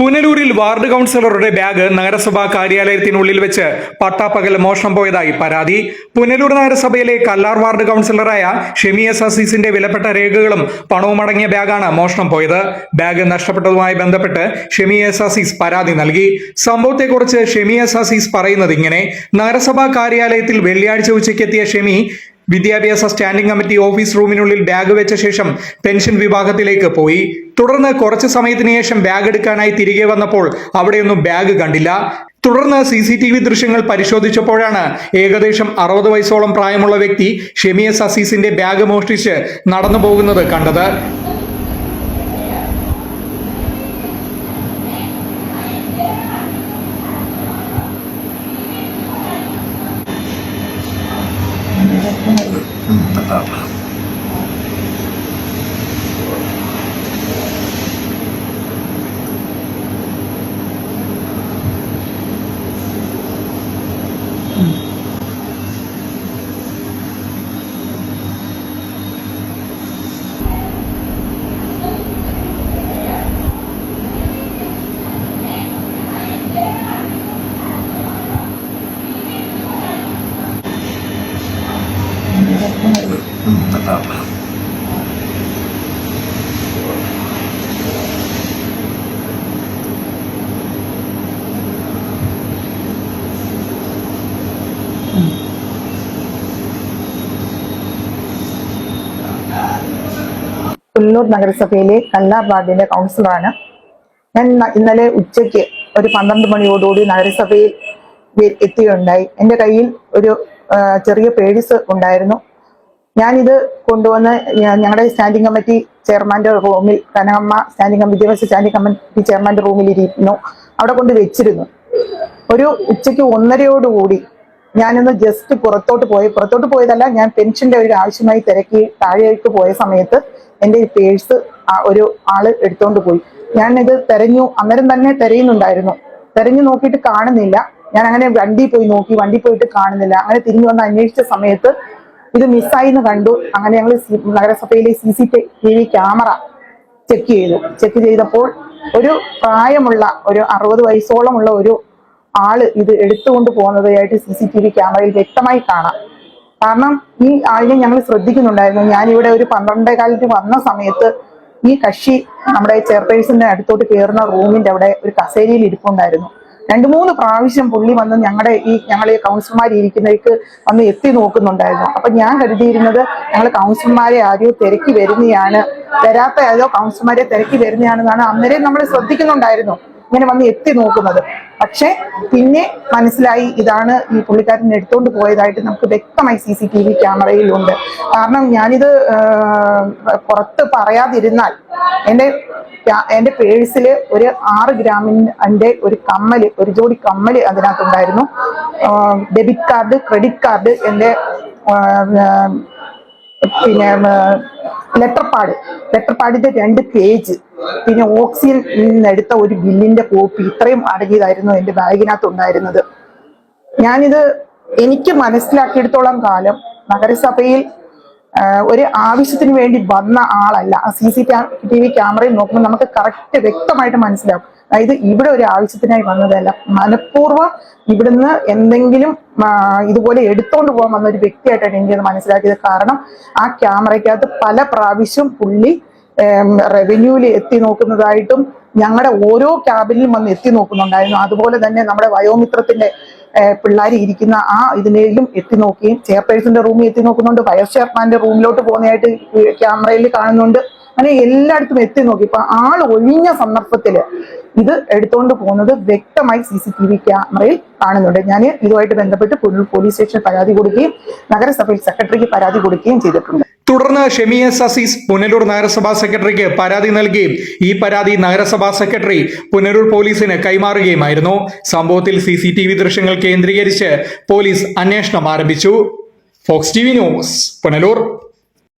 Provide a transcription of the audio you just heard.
പുനലൂരിൽ ward കൗൺസിലറുടെ bag നഗരസഭാ കാര്യാലയത്തിനുള്ളിൽ വെച്ച് പട്ടാപ്പകൽ മോഷണം പോയതായി പരാതി. പുനലൂർ നഗരസഭയിലെ കല്ലാർ വാർഡ് കൗൺസിലറായ ഷെമി എസ് അസീസിന്റെ വിലപ്പെട്ട രേഖകളും പണവുമടങ്ങിയ ബാഗാണ് മോഷണം പോയത്. ബാഗ് നഷ്ടപ്പെട്ടതുമായി ബന്ധപ്പെട്ട് ഷെമി എസ് അസീസ് പരാതി നൽകി. സംഭവത്തെക്കുറിച്ച് ഷെമി എസ് അസീസ് പറയുന്നത് ഇങ്ങനെ. നഗരസഭാ കാര്യാലയത്തിൽ വെള്ളിയാഴ്ച ഉച്ചയ്ക്കെത്തിയ ഷെമി വിദ്യാഭ്യാസ സ്റ്റാൻഡിംഗ് കമ്മിറ്റി ഓഫീസ് റൂമിനുള്ളിൽ ബാഗ് വെച്ച ശേഷം പെൻഷൻ വിഭാഗത്തിലേക്ക് പോയി. തുടർന്ന് കുറച്ചു സമയത്തിന് ശേഷം ബാഗ് എടുക്കാനായി തിരികെ വന്നപ്പോൾ അവിടെയൊന്നും ബാഗ് കണ്ടില്ല. തുടർന്ന് സി സി ടി വി ദൃശ്യങ്ങൾ പരിശോധിച്ചപ്പോഴാണ് ഏകദേശം അറുപത് വയസ്സോളം പ്രായമുള്ള വ്യക്തി ഷെമിയസ് അസീസിന്റെ ബാഗ് മോഷ്ടിച്ച് നടന്നു പോകുന്നത് കണ്ടത്. Bye-bye. പുല്ലൂർ നഗരസഭയിലെ കല്ലാർ വാർഡിന്റെ കൗൺസിലറാണ്. ഞാൻ ഇന്നലെ ഉച്ചയ്ക്ക് ഒരു പന്ത്രണ്ട് മണിയോടുകൂടി നഗരസഭയിൽ എത്തിയുണ്ടായി. എന്റെ കയ്യിൽ ഒരു ചെറിയ പേടിസ് ഉണ്ടായിരുന്നു. ഞാനിത് കൊണ്ടുവന്ന് ഞങ്ങളുടെ സ്റ്റാൻഡിംഗ് കമ്മിറ്റി ചെയർമാന്റെ റൂമിൽ കനകമ്മ സ്റ്റാൻഡിംഗ് കമ്മിറ്റി വിദ്യാഭ്യാസ സ്റ്റാൻഡിംഗ് കമ്മിറ്റി ചെയർമാന്റെ റൂമിൽ ഇരിക്കുന്നു അവിടെ കൊണ്ട് വെച്ചിരുന്നു. ഒരു ഉച്ചയ്ക്ക് ഒന്നരയോടുകൂടി ഞാനൊന്ന് ജസ്റ്റ് പുറത്തോട്ട് പോയി. പുറത്തോട്ട് പോയതല്ല ഞാൻ പെൻഷന്റെ ഒരു ആവശ്യമായി തിരക്കി താഴേക്ക് പോയ സമയത്ത് എന്റെ പേഴ്സ് ഒരു ആൾ എടുത്തോണ്ട് പോയി. ഞാൻ ഞാനിത് തെരഞ്ഞു അന്നേരം തന്നെ തെരയുന്നുണ്ടായിരുന്നു. തെരഞ്ഞു നോക്കിയിട്ട് കാണുന്നില്ല. ഞാൻ അങ്ങനെ വണ്ടി പോയി നോക്കി വണ്ടി പോയിട്ട് കാണുന്നില്ല. അങ്ങനെ തിരിഞ്ഞു വന്ന് അന്വേഷിച്ച സമയത്ത് ഇത് മിസ്സായി എന്ന് കണ്ടു. അങ്ങനെ ഞങ്ങൾ നഗരസഭയിലെ C C T V camera check ചെയ്തു. ചെക്ക് ചെയ്തപ്പോൾ ഒരു പ്രായമുള്ള ഒരു അറുപത് വയസ്സോളമുള്ള ഒരു ആൾ ഇത് എടുത്തുകൊണ്ട് പോകുന്നതായിട്ട് സി സി ടി വി ക്യാമറയിൽ വ്യക്തമായി കാണാം. കാരണം ഈ ആളിനെ ഞങ്ങൾ ശ്രദ്ധിക്കുന്നുണ്ടായിരുന്നു. ഞാനിവിടെ ഒരു പന്ത്രണ്ടേ കാലത്ത് വന്ന സമയത്ത് ഈ കക്ഷി നമ്മുടെ ചെയർപേഴ്സന്റെ അടുത്തോട്ട് കയറുന്ന റൂമിന്റെ അവിടെ ഒരു കസേരയിൽ ഇരിപ്പുണ്ടായിരുന്നു. രണ്ടു മൂന്ന് പ്രാവശ്യം പുള്ളി വന്ന് ഞങ്ങളുടെ ഈ ഞങ്ങൾ ഈ കൗൺസിലർമാർ ഇരിക്കുന്നവർക്ക് വന്ന് എത്തി നോക്കുന്നുണ്ടായിരുന്നു. അപ്പൊ ഞാൻ കരുതിയിരുന്നത് ഞങ്ങൾ കൗൺസിലർമാരെ ആരെയോ തിരക്കി വരുന്നതാണ് വരാത്ത ഏതോ കൗൺസിലർമാരെ തിരക്കി വരുന്നതാണെന്നാണ് അന്നേരം നമ്മൾ ശ്രദ്ധിക്കുന്നുണ്ടായിരുന്നു ഇങ്ങനെ വന്ന് എത്തി നോക്കുന്നത്. പക്ഷെ പിന്നെ മനസ്സിലായി ഇതാണ് ഈ പുള്ളിക്കാരൻ എടുത്തുകൊണ്ട് പോയതായിട്ട് നമുക്ക് വ്യക്തമായി സി സി ടി വി ക്യാമറയിലുണ്ട് കാരണം ഞാനിത് പുറത്ത് പറയാതിരുന്നാൽ എന്റെ എന്റെ പേഴ്സിൽ ഒരു ആറ് ഗ്രാമിന്റെ ഒരു കമ്മൽ ഒരു ജോഡി കമ്മൽ അതിനകത്തുണ്ടായിരുന്നു. ഡെബിറ്റ് കാർഡ് ക്രെഡിറ്റ് കാർഡ് എന്റെ പിന്നെ ലെറ്റർ പാഡ്. ലെറ്റർ പാഡിന്റെ രണ്ട് പേജ്. പിന്നെ ഓക്സിജൻ എടുത്ത ഒരു ബില്ലിന്റെ കോപ്പി. ഇത്രയും അടങ്ങിയതായിരുന്നു എന്റെ ബാഗിനകത്ത് ഉണ്ടായിരുന്നത് ഞാനിത് എനിക്ക് മനസ്സിലാക്കിയെടുത്തോളം കാലം നഗരസഭയിൽ ഒരു ആവശ്യത്തിന് വേണ്ടി വന്ന ആളല്ല. സി സി ടി വി ക്യാമറയിൽ നോക്കുമ്പോൾ നമുക്ക് കറക്റ്റ് വ്യക്തമായിട്ട് മനസ്സിലാവും. അതായത് ഇവിടെ ഒരു ആവശ്യത്തിനായി വന്നതല്ല. മനഃപൂർവം ഇവിടുന്ന് എന്തെങ്കിലും ഇതുപോലെ എടുത്തോണ്ട് പോകാൻ വന്ന ഒരു വ്യക്തിയായിട്ടാണ് എനിക്കത് മനസ്സിലാക്കിയത്. കാരണം ആ ക്യാമറയ്ക്കകത്ത് പല പ്രാവശ്യം പുള്ളി റവന്യൂവിൽ എത്തി നോക്കുന്നതായിട്ടും ഞങ്ങളുടെ ഓരോ ക്യാബിനിലും വന്ന് എത്തി നോക്കുന്നുണ്ടായിരുന്നു. അതുപോലെ തന്നെ നമ്മുടെ വയോമിത്രത്തിന്റെ പിള്ളേർ ഇരിക്കുന്ന ആ ഇതിലേക്കും എത്തി നോക്കുകയും ചെയർപേഴ്സന്റെ റൂമിൽ എത്തി നോക്കുന്നുണ്ട്. വൈസ് ചെയർമാന്റെ റൂമിലോട്ട് പോകുന്നതായിട്ട് ക്യാമറയിൽ കാണുന്നുണ്ട്. അങ്ങനെ എല്ലായിടത്തും എത്തി നോക്കി. ഇപ്പൊ ആൾ ഒഴിഞ്ഞ സന്ദർഭത്തിൽ ഇത് എടുത്തുകൊണ്ട് പോകുന്നത് വ്യക്തമായി സി സി ടി വി ക്യാമറയിൽ കാണുന്നുണ്ട്. ഞാൻ ഇതുമായിട്ട് ബന്ധപ്പെട്ട് പോലീസ് സ്റ്റേഷനിൽ പരാതി കൊടുക്കുകയും നഗരസഭയിൽ സെക്രട്ടറിക്ക് പരാതി കൊടുക്കുകയും ചെയ്തിട്ടുണ്ട്. തുടർന്ന് ഷെമിയ സസീസ് പുനലൂർ നഗരസഭാ സെക്രട്ടറിക്ക് പരാതി നൽകുകയും ഈ പരാതി നഗരസഭാ സെക്രട്ടറി പുനലൂർ പോലീസിന് കൈമാറുകയുമായിരുന്നു. സംഭവത്തിൽ സി സി ടി വി ദൃശ്യങ്ങൾ കേന്ദ്രീകരിച്ച് പോലീസ് അന്വേഷണം ആരംഭിച്ചു. Fox T V news Punalur.